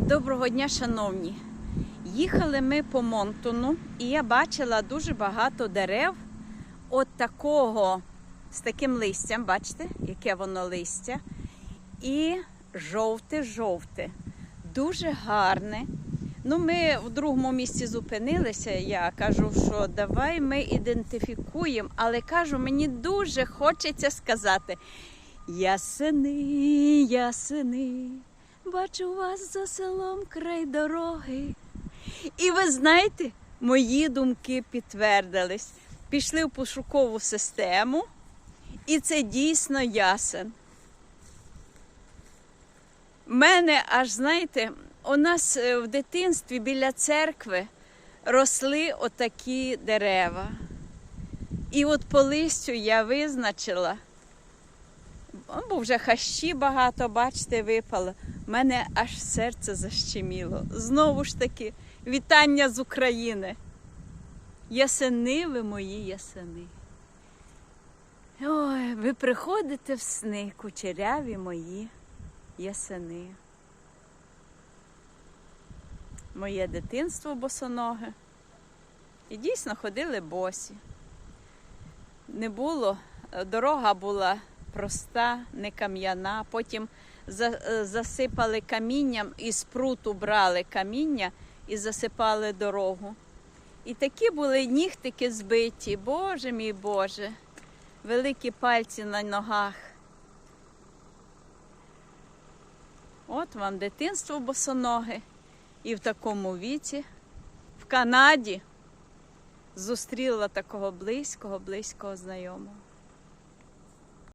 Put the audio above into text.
Доброго дня, шановні. Їхали ми по Монтону, і я бачила дуже багато дерев от такого з таким листям, бачите, яке воно листя. І жовте-жовте. Дуже гарне. Ну, ми в другому місці зупинилися. Я кажу, що давай ми ідентифікуємо, але кажу, мені дуже хочеться сказати: ясени, ясени, бачу вас за селом край дороги. І ви знаєте, мої думки підтвердились. Пішли в пошукову систему, і це дійсно ясен. Мене аж, знаєте, у нас е, в дитинстві біля церкви росли отакі дерева. І от по листю я визначила, бо вже хащі багато, бачите, випало. Мене аж серце защеміло. Знову ж таки, вітання з України. Ясени ви мої ясени. Ой, ви приходите в сни, кучеряві мої ясени. Моє дитинство босоноге. І дійсно ходили босі. Не було, дорога була проста, не кам'яна. Потім засипали камінням і пруту брали каміння і засипали дорогу. І такі були нігтики збиті, Боже мій Боже, великі пальці на ногах. От вам дитинство босоноге. І в такому віці в Канаді зустріла такого близького, близького знайомого.